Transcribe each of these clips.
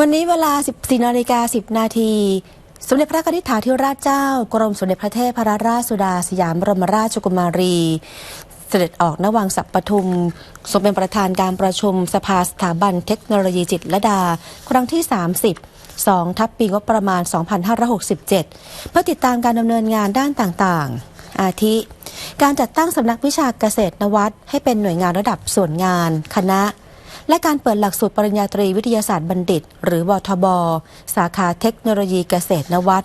วันนี้เวลา 14นาฬิกา10 นาที สมเด็จพระนิธิถาธิราชเจ้า กรมสมเด็จพระเทพรัตนราชสุดาสยามบรมราชกุมารี เสด็จออกนวังสัปปทุม ทรงเป็นประธานการประชุมสภาสถาบันเทคโนโลยีจิตรลดา ครั้งที่ 30 2 ทับปีงบประมาณ 2567 เพื่อติดตามการดำเนินงานด้านต่างๆ อาทิ การจัดตั้งสำนักวิชาเกษตรนวัตให้เป็นหน่วยงานระดับส่วนงาน คณะ และการเปิดหลักสูตรปริญญาตรีวิทยาศาสตร์บัณฑิต หรือวทบ สาขาเทคโนโลยีเกษตรนวัต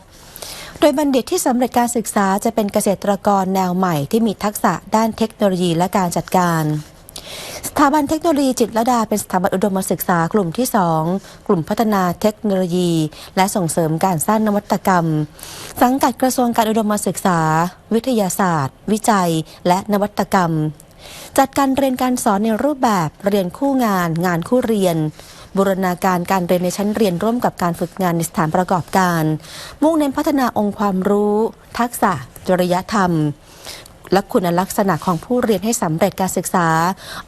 โดยบัณฑิตที่สำเร็จการศึกษาจะเป็นเกษตรกรแนวใหม่ที่มีทักษะด้านเทคโนโลยีและการจัดการสถาบันเทคโนโลยีจิตรลดาเป็นสถาบันอุดมศึกษากลุ่มที่ 2 กลุ่มพัฒนาเทคโนโลยี และส่งเสริมการสร้างนวัตกรรม สังกัดกระทรวงการอุดมศึกษา วิทยาศาสตร์ วิจัย และนวัตกรรม จัดการเรียนการสอนในรูปแบบเรียนคู่งาน งานคู่เรียน บูรณาการการเรียนในชั้นเรียนร่วมกับการฝึกงานในสถานประกอบการ มุ่งเน้นพัฒนาองค์ความรู้ ทักษะ จริยธรรม และคุณลักษณะของผู้เรียนให้สำเร็จการศึกษา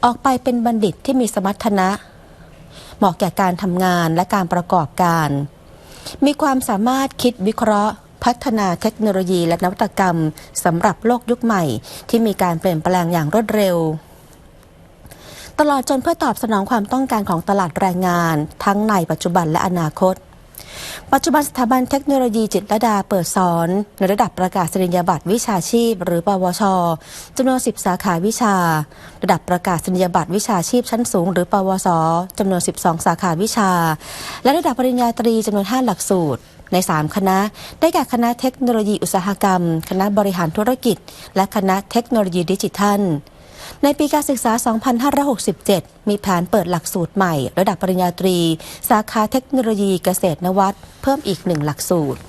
ออกไปเป็นบัณฑิตที่มีสมรรถนะ เหมาะแก่การทำงานและการประกอบการ มีความสามารถคิดวิเคราะห์ พัฒนาเทคโนโลยีและนวัตกรรมสำหรับโลกยุคใหม่ ที่มีการเปลี่ยนแปลงอย่างรวดเร็วตลอดจนเพื่อตอบสนองความต้องการของตลาดแรงงาน ทั้งในปัจจุบันและอนาคต ปัจจุบันสถาบันเทคโนโลยีจิตรดาเปิดสอน ในระดับประกาศนียบัตรวิชาชีพ หรือปวชจำนวน 10 สาขาวิชา ระดับประกาศนียบัตรวิชาชีพชั้นสูง หรือปวสจำนวน 12 สาขาวิชา และระดับปริญญาตรีจำนวน 5 หลักสูตรใน 3 คณะ ได้แก่คณะเทคโนโลยีอุตสาหกรรม คณะบริหารธุรกิจ และคณะเทคโนโลยีดิจิทัล ในปีการศึกษา 2567 มีแผนเปิดหลักสูตรใหม่ ระดับปริญญาตรี สาขาเทคโนโลยีเกษตรนวัตเพิ่มอีกหนึ่งหลักสูตร